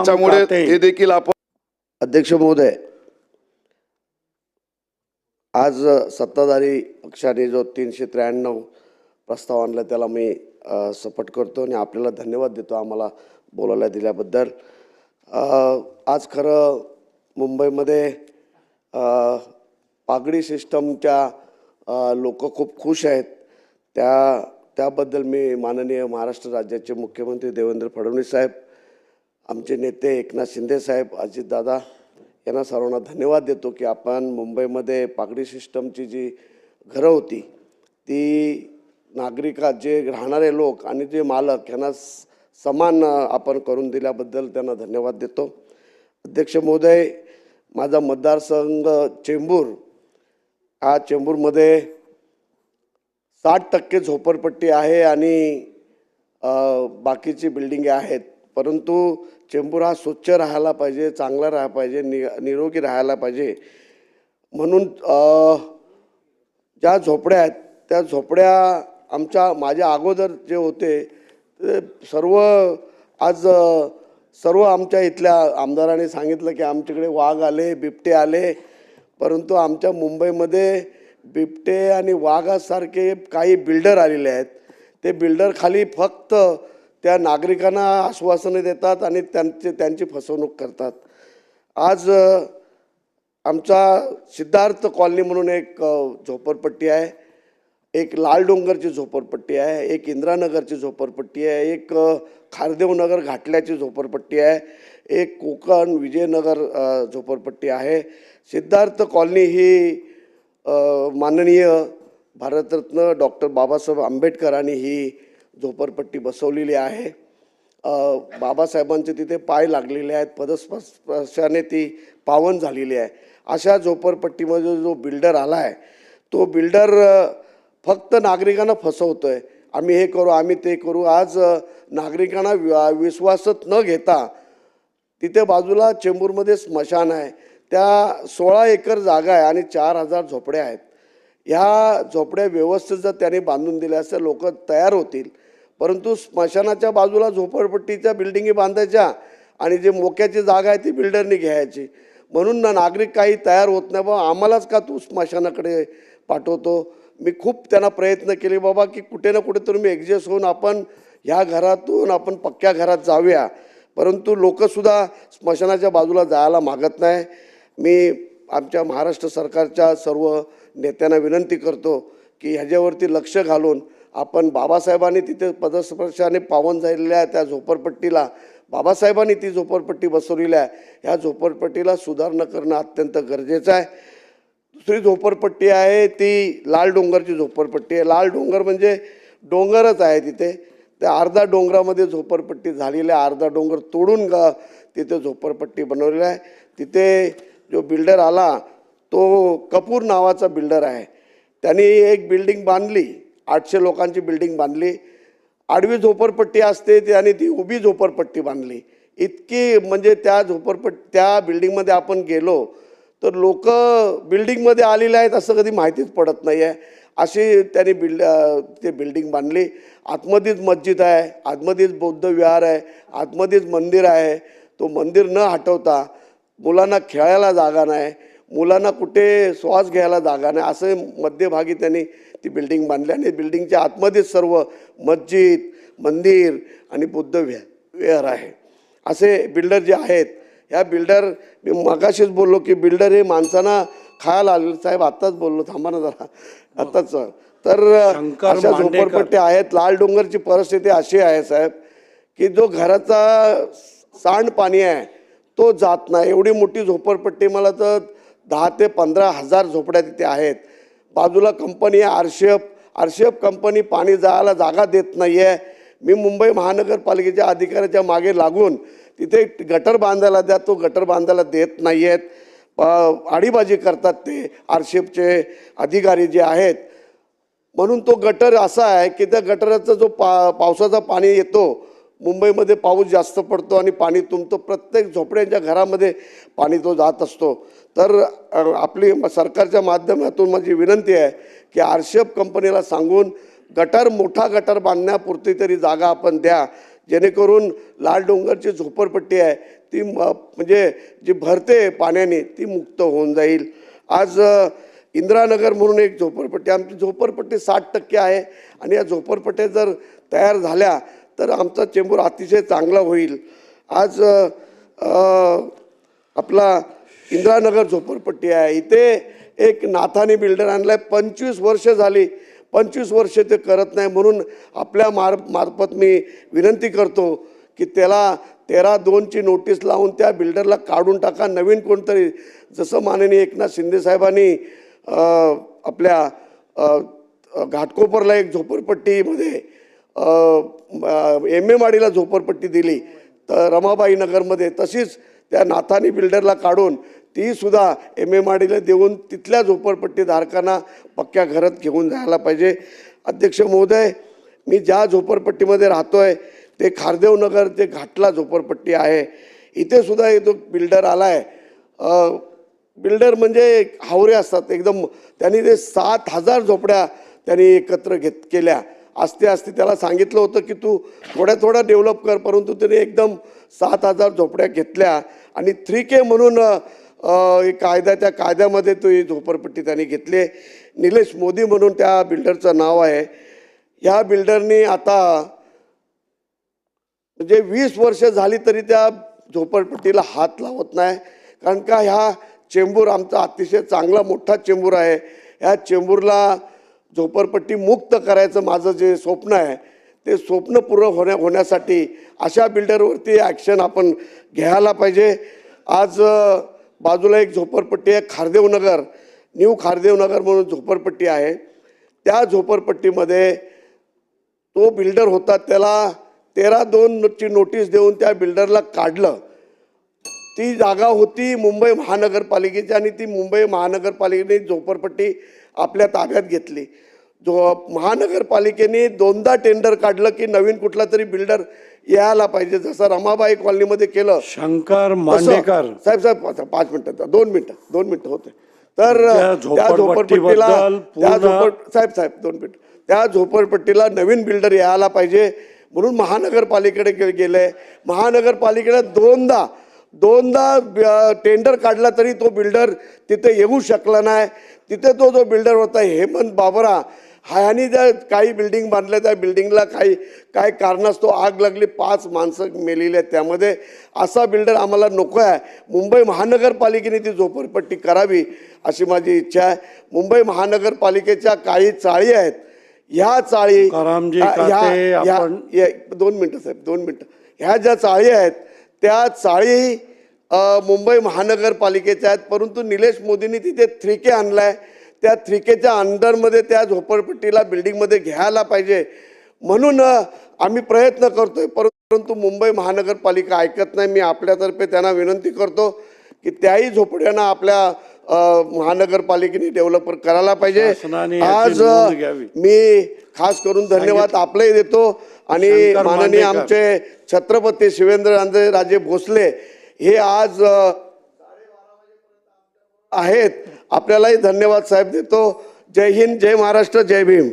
हे देखील आपण अध्यक्ष महोदय आज सत्ताधारी पक्षाने जो तीनशे त्र्याण्णव प्रस्ताव आणला त्याला मी सपोर्ट करतो आणि आपल्याला धन्यवाद देतो आम्हाला बोलायला दिल्याबद्दल. आज खरं मुंबईमध्ये पागडी सिस्टमच्या लोक खूप खुश आहेत. त्या त्याबद्दल मी माननीय महाराष्ट्र राज्याचे मुख्यमंत्री देवेंद्र फडणवीस साहेब आमचे नेते एकनाथ शिंदे साहेब अजितदादा यांना सर्वांना धन्यवाद देतो की आपण मुंबईमध्ये पागडी सिस्टमची जी घरं होती ती नागरिकात जे राहणारे लोक आणि जे मालक यांना स- समान आपण करून दिल्याबद्दल त्यांना धन्यवाद देतो. अध्यक्ष महोदय माझा मतदारसंघ चेंबूर हा चेंबूरमध्ये साठ टक्के झोपडपट्टी आहे आणि बाकीची बिल्डिंगे आहेत. परंतु चेंबूर हा स्वच्छ राहायला पाहिजे चांगला राहायला पाहिजे नि निरोगी राहायला पाहिजे. म्हणून ज्या झोपड्या आहेत त्या झोपड्या आमच्या माझ्या अगोदर जे होते ते सर्व आज सर्व आमच्या इथल्या आमदारांनी सांगितलं की आमच्याकडे वाघ आले बिबटे आले. परंतु आमच्या मुंबईमध्ये बिबटे आणि वाघासारखे काही बिल्डर आलेले आहेत. ते बिल्डर खाली फक्त त्या नागरिकांना आश्वासनं देतात आणि त्यांचे त्यांची फसवणूक करतात. आज आमचा सिद्धार्थ कॉलनी म्हणून एक झोपडपट्टी आहे. एक लाल डोंगरची झोपडपट्टी आहे एक इंद्रानगरची झोपडपट्टी आहे एक खारदेवनगर घाटल्याची झोपडपट्टी आहे एक कोकण विजयनगर झोपडपट्टी आहे. सिद्धार्थ कॉलनी ही माननीय भारतरत्न डॉक्टर बाबासाहेब आंबेडकरांनी ही झोपडपट्टी बसवलेली आहे. बाबासाहेबांचे तिथे पाय लागलेले आहेत. पदस्पर्शाने ती पावन झालेली आहे. अशा झोपडपट्टीमध्ये जो बिल्डर आला आहे तो बिल्डर फक्त नागरिकांना फसवतो आहे आम्ही हे करू आम्ही ते करू. आज नागरिकांना वि- विश्वासात न घेता तिथे बाजूला चेंबूरमध्ये स्मशान आहे. त्या सोळा एकर जागा आहे आणि चार हजार झोपड्या आहेत. ह्या झोपड्या व्यवस्थित जर त्याने बांधून दिल्या असं लोक तयार होतील. परंतु स्मशानाच्या बाजूला झोपडपट्टीच्या बिल्डिंगी बांधायच्या आणि जे मोक्याची जागा आहे ती बिल्डरनी घ्यायची. म्हणून ना नागरिक काही तयार होत नाही बाबा आम्हालाच का तू स्मशानाकडे पाठवतो? मी खूप त्यांना प्रयत्न केले बाबा की कुठे ना कुठे तरी मी ॲडजस्ट होऊन आपण ह्या घरातून आपण पक्क्या घरात जाऊया. परंतु लोकसुद्धा स्मशानाच्या बाजूला जायला मागत नाही. मी आमच्या महाराष्ट्र सरकारच्या सर्व नेत्यांना विनंती करतो की ह्याच्यावरती लक्ष घालून आपण बाबासाहेबांनी तिथे पदस्पर्शाने पावन झालेल्या त्या झोपडपट्टीला. बाबासाहेबांनी ती झोपडपट्टी बसवलेली आहे. ह्या झोपडपट्टीला सुधारणा करणं अत्यंत गरजेचं आहे. दुसरी झोपडपट्टी आहे ती लाल डोंगरची झोपडपट्टी आहे. लाल डोंगर म्हणजे डोंगरच आहे तिथे. त्या अर्धा डोंगरामध्ये झोपडपट्टी झालेली आहे. अर्धा डोंगर तोडून ग तिथे झोपडपट्टी बनवलेली आहे. तिथे जो बिल्डर आला तो कपूर नावाचा बिल्डर आहे. त्यांनी एक बिल्डिंग बांधली. आठशे लोकांची बिल्डिंग बांधली. आडवी झोपडपट्टी असते ती आणि ती उभी झोपडपट्टी बांधली. इतकी म्हणजे त्या झोपडपट्टी त्या बिल्डिंगमध्ये आपण गेलो तर लोक बिल्डिंगमध्ये आलेले आहेत असं कधी माहितीच पडत नाही आहे अशी त्यांनी बिल्ड ते बिल्डिंग बांधली. आतमध्येच मस्जिद आहे आतमध्येच बौद्ध विहार आहे आतमध्येच मंदिर आहे. तो मंदिर न हटवता मुलांना खेळायला जागा नाही मुलांना कुठे श्वास घ्यायला जागा नाही असं मध्यभागी त्यांनी ती बिल्डिंग बांधली आणि बिल्डिंगच्या आतमध्येच सर्व मस्जिद मंदिर आणि बुद्ध विहा विहार आहे. असे बिल्डर जे आहेत ह्या बिल्डर मी मगाशीच बोललो की बिल्डर हे माणसांना खायला आले. साहेब आत्ताच बोललो थांबा ना जरा. आत्ताच. तर अशा. झोपडपट्ट्या आहेत. लाल डोंगरची परिस्थिती अशी आहे साहेब की जो घराचा सांडपाणी आहे तो जात नाही. एवढी मोठी झोपडपट्टी मला तर दहा ते पंधरा हजार झोपड्या तिथे आहेत. बाजूला कंपनी आहे आरशेफ आरशेफ कंपनी पाणी जायला जागा देत नाही आहे मी मुंबई महानगरपालिकेच्या अधिकाऱ्याच्या मागे लागून तिथे गटर बांधायला द्या तो गटर बांधायला देत नाही आहेत आडीबाजी करतात ते आरशेफचे अधिकारी जे आहेत. म्हणून तो गटर असा आहे की त्या गटराचा जो पा पावसाचा पाणी येतो मुंबईमध्ये पाऊस जास्त पडतो आणि पाणी तुमतो प्रत्येक झोपड्यांच्या घरामध्ये पाणी तो जात असतो. तर आपली म- सरकारच्या माध्यमातून माझी विनंती आहे की आरशेप कंपनीला सांगून गटर मोठा गटर बांधण्यापुरती तरी जागा आपण द्या. जेणेकरून लाल डोंगरची झोपडपट्टी आहे ती म- म्हणजे जी भरते पाण्याने ती मुक्त होऊन जाईल. आज इंदिरानगर म्हणून एक झोपडपट्टी आमची झोपडपट्टी साठ टक्के आहे आणि या झोपडपट्ट्या जर तयार झाल्या तर आमचा चेंबूर अतिशय चांगला होईल. आज आपला इंदिरानगर झोपडपट्टी आहे. इथे एक नाथाने बिल्डर आणलाय. पंचवीस वर्ष झाली. पंचवीस वर्ष ते करत नाही म्हणून आपल्या मार मार्फत मी विनंती करतो की त्याला तेरा दोनची नोटीस लावून त्या बिल्डरला काढून टाका. नवीन कोणतरी जसं माननीय एकनाथ शिंदे साहेबांनी आपल्या घाटकोपरला एक झोपडपट्टीमध्ये एम ए माडीला झोपडपट्टी दिली. तर रमाबाई नगरमध्ये तशीच त्या नाथानी बिल्डरला काढून तीसुद्धा एम एम आर डीला देऊन तिथल्या झोपडपट्टी धारकांना पक्क्या घरात घेऊन जायला पाहिजे. अध्यक्ष महोदय मी ज्या झोपडपट्टीमध्ये राहतो आहे ते खारदेवनगर ते घाटला झोपडपट्टी आहे. इथे सुद्धा एक बिल्डर आला आहे बिल्डर म्हणजे हावरे असतात. एकदम त्यांनी ते सात हजार झोपड्या त्यांनी एकत्र घेत केल्या. असते असते त्याला सांगितलं होतं की तू थोड्या थोड्या डेव्हलप कर परंतु त्याने एकदम सात हजार झोपड्या घेतल्या. आणि थ्री के म्हणून कायदा त्या कायद्याच्या कायद्यामध्ये तो ही झोपडपट्टी त्यांनी घेतली. निलेश मोदी म्हणून त्या बिल्डरचं नाव आहे. ह्या बिल्डरनी आता म्हणजे वीस वर्ष झाली तरी त्या झोपडपट्टीला हात लावत नाही. कारण का ह्या चेंबूर आमचा अतिशय चांगला मोठा चेंबूर आहे. ह्या चेंबूरला झोपडपट्टी मुक्त करायचं माझं जे स्वप्न आहे ते स्वप्न पूर्ण होण्या होण्यासाठी अशा बिल्डरवरती ॲक्शन आपण घ्यायला पाहिजे. आज बाजूला एक झोपडपट्टी आहे खारदेवनगर न्यू खारदेवनगर म्हणून झोपडपट्टी आहे. त्या झोपडपट्टीमध्ये तो बिल्डर होता त्याला तेरा दोनची नोटीस देऊन त्या बिल्डरला काढलं. ती जागा होती मुंबई महानगरपालिकेची आणि ती मुंबई महानगरपालिकेने झोपडपट्टी आपल्या ताब्यात घेतली. जो महानगरपालिकेने दोनदा टेंडर काढलं की नवीन कुठला तरी बिल्डर यायला पाहिजे जसं रमाबाई कॉलनीमध्ये केलं. शंकर मांडेकर. साहेब साहेब पाच- मिनिटं दोन मिनिटं दोन मिनिटं होते. तर त्या झोपडपट्टीला त्या झोपड साहेब साहेब दोन मिनिट. त्या झोपडपट्टीला नवीन बिल्डर यायला पाहिजे म्हणून महानगरपालिकेकडे गेले. महानगरपालिकेने दोनदा दोनदा टेंडर काढला तरी तो बिल्डर तिथे येऊ शकला नाही. तिथे तो जो बिल्डर होता हेमंत बाबरा ह्यानी ज्या काही बिल्डिंग बांधल्या त्या बिल्डिंगला काही काय कारणास्तव आग लागली पाच माणसं मेलेली आहेत त्यामध्ये. असा बिल्डर आम्हाला नको आहे. मुंबई महानगरपालिकेने ती झोपडपट्टी करावी अशी माझी इच्छा आहे. मुंबई महानगरपालिकेच्या काही चाळी आहेत. ह्या चाळी ह्या- दोन मिनटं साहेब दोन मिनटं. ह्या ज्या चाळी आहेत त्या चाळी मुंबई महानगरपालिकेच्या आहेत. परंतु निलेश मोदींनी तिथे थ्रीके आणलाय. त्या थ्रीकेच्या अंडरमध्ये त्या झोपडपट्टीला बिल्डिंगमध्ये घ्यायला पाहिजे. म्हणून आम्ही प्रयत्न करतो आहे परंतु मुंबई महानगरपालिका ऐकत नाही. मी आपल्यातर्फे त्यांना विनंती करतो की त्याही झोपड्यांना आपल्या महानगरपालिकेने डेव्हलपर करायला पाहिजे. आज. मी खास करून धन्यवाद आपलेही देतो आणि माननीय. आमचे छत्रपती शिवेंद्र राजे भोसले हे आज आहेत. आपल्यालाही धन्यवाद साहेब देतो. जय हिंद जय महाराष्ट्र जय भीम.